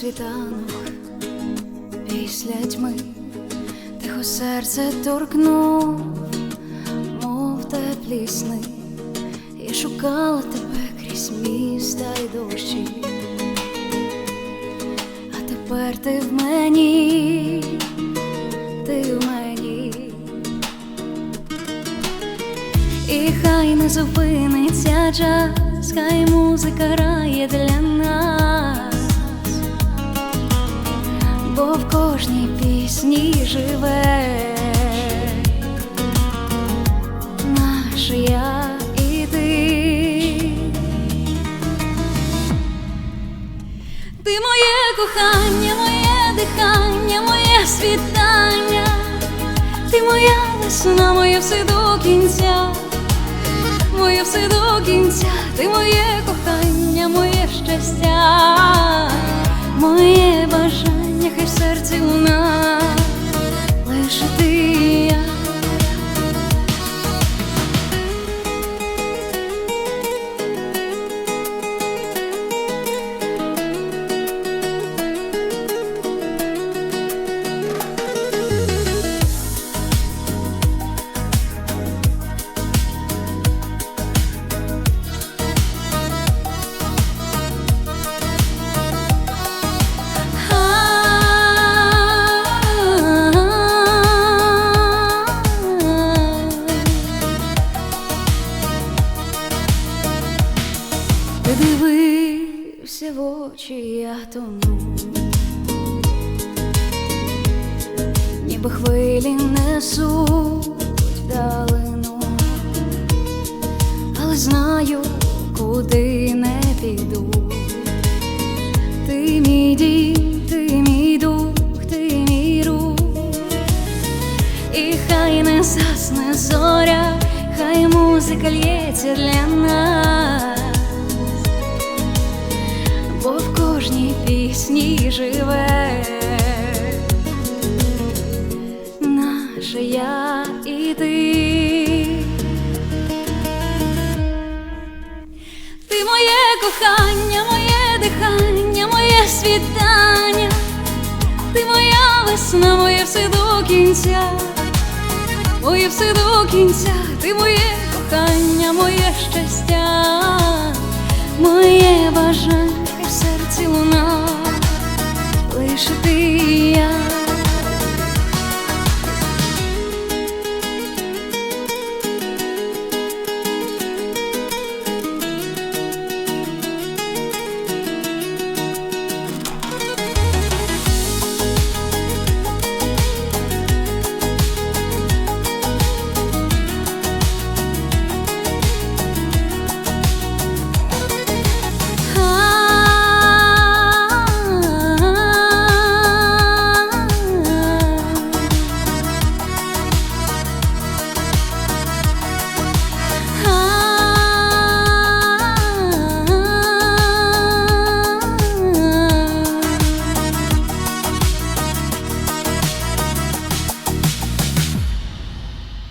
світанок після тьми, тихо серце торкнув, мов теплі сни. Я шукала тебе крізь міста й дощі, а тепер ти в мені, ти в мені. І хай не зупиниться час, хай музика грає для нас, бо в кожній пісні живе. Наш я і ти. Ти моє кохання, моє дихання, моє світання, ти моя весна, моє все до кінця, моє все до кінця, ти моє кохання, моє щастя, моє бажання, хай в серці луна, дивився в очі, я тону, ніби хвилі несуть вдалину, але знаю, куди не піду. Ти мій дім, ти мій дух, ти мій рух, і хай не засне зоря, хай музика лється для нас, кожній пісні живе. Наше я і ти. Ти моє кохання, моє дихання, моє світання, ти моя весна, моє все до кінця, моє все до кінця, ти моє кохання, моє щастя, моє бажання, хай в серці луна, лише ти і я.